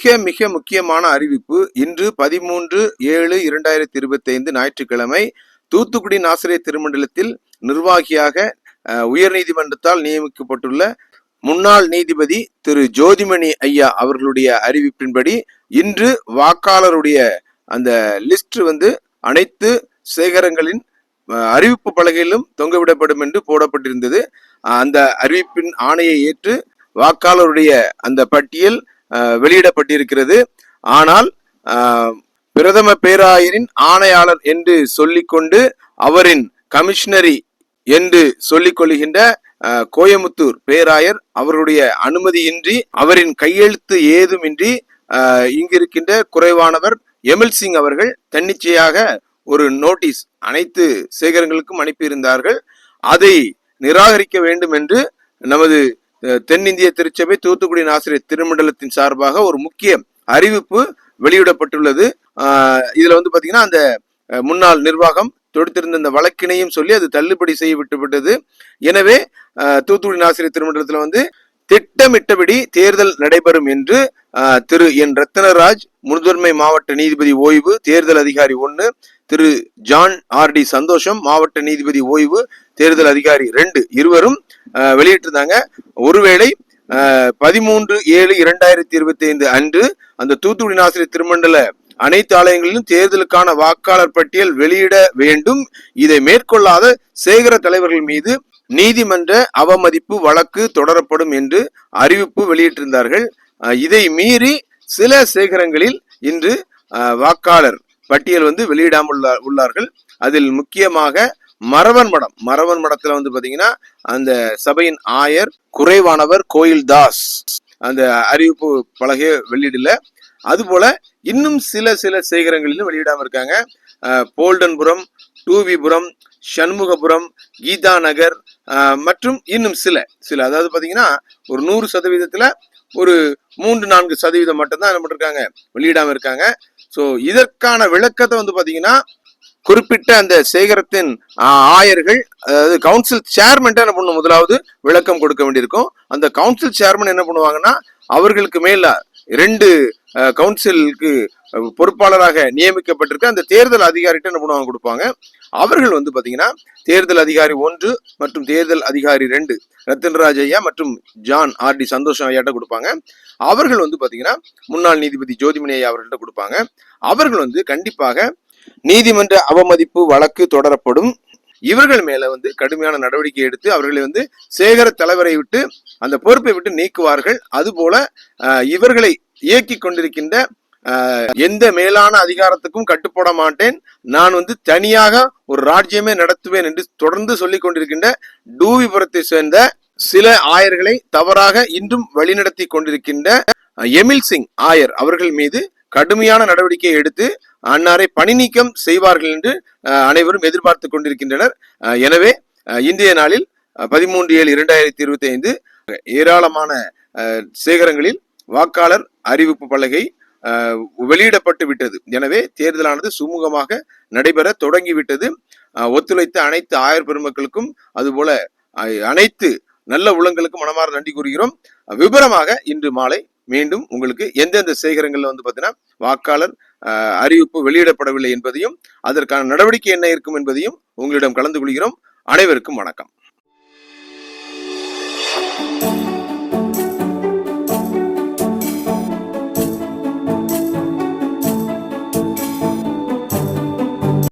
மிக மிக முக்கியமான அறிவிப்பு இன்று பதிமூன்று ஏழு இரண்டாயிரத்தி இருபத்தி ஐந்து ஞாயிற்றுக்கிழமை தூத்துக்குடி நாசிரியர் திருமண்டலத்தில் நிர்வாகியாக உயர்நீதிமன்றத்தால் நியமிக்கப்பட்டுள்ள முன்னாள் நீதிபதி திரு ஜோதிமணி ஐயா அவர்களுடைய அறிவிப்பின்படி இன்று வாக்காளருடைய அந்த லிஸ்ட் வந்து அனைத்து சேகரங்களின் அறிவிப்பு பலகையிலும் தொங்கவிடப்படும் என்று போடப்பட்டிருந்தது. அந்த அறிவிப்பின் ஆணையை ஏற்று வாக்காளருடைய அந்த பட்டியல் வெளியிடப்பட்டிருக்கிறது. ஆனால் பிரதம பேராயரின் ஆணையாளர் என்று சொல்லிக்கொண்டு அவரின் கமிஷனரி என்று சொல்லிக் கொள்கின்ற கோயமுத்தூர் பேராயர் அவருடைய அனுமதியின்றி அவரின் கையெழுத்து ஏதுமின்றி இங்கிருக்கின்ற குறைவானவர் எமில் சிங் அவர்கள் தன்னிச்சையாக ஒரு நோட்டீஸ் அனைத்து சேகரங்களுக்கும் அனுப்பியிருந்தார்கள். அதை நிராகரிக்க வேண்டும் என்று நமது தென்னிந்திய திருச்சபை தூத்துக்குடி ஆசிரியர் திருமண்டலத்தின் சார்பாக ஒரு முக்கிய அறிவிப்பு வெளியிடப்பட்டுள்ளது. இதுல வந்து பாத்தீங்கன்னா அந்த முன்னாள் நிர்வாகம் தொடுத்திருந்த இந்த வழக்கினையும் சொல்லி அது தள்ளுபடி செய்ய விட்டுவிட்டது. எனவே தூத்துக்குடி ஆசிரியர் திருமண்டலத்தில் வந்து திட்டமிட்டபடி தேர்தல் நடைபெறும் என்று திரு என். ரத்னராஜ் முதன்மை மாவட்ட நீதிபதி ஓய்வு தேர்தல் அதிகாரி ஒன்று திரு ஜான் ஆர். டி. சந்தோஷம் மாவட்ட நீதிபதி ஓய்வு தேர்தல் அதிகாரி ரெண்டு இருவரும் வெளியிட்டிருந்தாங்க. ஒருவேளை பதிமூன்று ஏழு இரண்டாயிரத்தி இருபத்தி ஐந்து அன்று அந்த தூத்துக்குடி நாசிரியர் திருமண்டல அனைத்து ஆலயங்களிலும் தேர்தலுக்கான வாக்காளர் பட்டியல் வெளியிட வேண்டும். இதை மேற்கொள்ளாத சேகர தலைவர்கள் மீது நீதிமன்ற அவமதிப்பு வழக்கு தொடரப்படும் என்று அறிவிப்பு வெளியிட்டிருந்தார்கள். இதை மீறி சில சேகரங்களில் இன்று வாக்காளர் பட்டியல் வந்து வெளியிடாமல் உள்ளார்கள். அதில் முக்கியமாக மரவன் மடம். மரவன் மடத்துல வந்து பாத்தீங்கன்னா அந்த சபையின் ஆயர் குறைவானவர் கோயில் தாஸ் அந்த அறிவிப்பு பலகையை வெளியிடல. அதுபோல இன்னும் சில சில சேகரங்களிலும் வெளியிடாம இருக்காங்க. போல்டன்புரம் டூவிபுரம் சண்முகபுரம் கீதா நகர் மற்றும் இன்னும் சில சில. அதாவது பார்த்தீங்கன்னா ஒரு நூறு சதவீதத்தில் ஒரு மூன்று நான்கு சதவீதம் மட்டும்தான் என்ன பண்ணிருக்காங்க? வெளியிடாம இருக்காங்க. ஸோ இதற்கான விளக்கத்தை வந்து பார்த்தீங்கன்னா குறிப்பிட்ட அந்த சேகரத்தின் ஆயர்கள் அதாவது கவுன்சில் சேர்மன் என்ன பண்ணும் முதலாவது விளக்கம் கொடுக்க வேண்டியிருக்கும். அந்த கவுன்சில் சேர்மன் என்ன பண்ணுவாங்கன்னா அவர்களுக்கு மேல ரெண்டு கவுன்சிலுக்கு பொறுப்பாளராக நியமிக்கப்பட்டிருக்க அந்த தேர்தல் அதிகாரிகிட்ட என்ன பண்ணுவாங்க கொடுப்பாங்க? அவர்கள் வந்து பார்த்தீங்கன்னா தேர்தல் அதிகாரி ஒன்று மற்றும் தேர்தல் அதிகாரி ரெண்டு ரத்தன்ராஜ் ஐயா மற்றும் ஜான் ஆர் டி சந்தோஷம் ஐயாட்ட கொடுப்பாங்க. அவர்கள் வந்து பார்த்தீங்கன்னா முன்னாள் நீதிபதி ஜோதிமணி ஐயா அவர்கள்ட்ட கொடுப்பாங்க. அவர்கள் வந்து கண்டிப்பாக நீதிமன்ற அவமதிப்பு வழக்கு தொடரப்படும். இவர்கள் மேல வந்து கடுமையான நடவடிக்கை எடுத்து அவர்களை வந்து சேகர தலைவரை விட்டு அந்த பொறுப்பை விட்டு நீக்குவார்கள். அதுபோல இவர்களை இயக்கி கொண்டிருக்கின்ற எந்த மேலான அதிகாரத்துக்கும் கட்டுப்பட மாட்டேன் நான் வந்து தனியாக ஒரு ராஜ்யமே நடத்துவேன் என்று தொடர்ந்து சொல்லிக் கொண்டிருக்கின்ற டூவிபுரத்தை சேர்ந்த சில ஆயர்களை தவறாக இன்றும் வழிநடத்தி கொண்டிருக்கின்ற எமில் சிங் ஆயர் அவர்கள் மீது கடுமையான நடவடிக்கை எடுத்து அன்னாரை பணி நீக்கம் செய்வார்கள் என்று அனைவரும் எதிர்பார்த்து கொண்டிருக்கின்றனர். எனவே இந்திய நாளில் பதிமூன்று ஏழு இரண்டாயிரத்தி இருபத்தி ஐந்து ஏராளமான அஹ், சேகரங்களில் வாக்காளர் அறிவிப்பு பலகை வெளியிடப்பட்டு விட்டது. எனவே தேர்தலானது சுமூகமாக நடைபெற தொடங்கிவிட்டது ஒத்துழைத்த அனைத்து ஆயர் பெருமக்களுக்கும் அதுபோல அனைத்து நல்ல உள்ளங்களுக்கும் மனமார்ந்த நன்றி கூறுகிறோம். விபரமாக இன்று மாலை மீண்டும் உங்களுக்கு எந்தெந்த சேகரங்கள்ல வந்து பார்த்தீங்கன்னா வாக்காளர் அறிவிப்பு வெளியிடப்படவில்லை என்பதையும் அதற்கான நடவடிக்கை என்ன இருக்கும் என்பதையும் உங்களிடம் கலந்து கொள்கிறோம். அனைவருக்கும் வணக்கம்.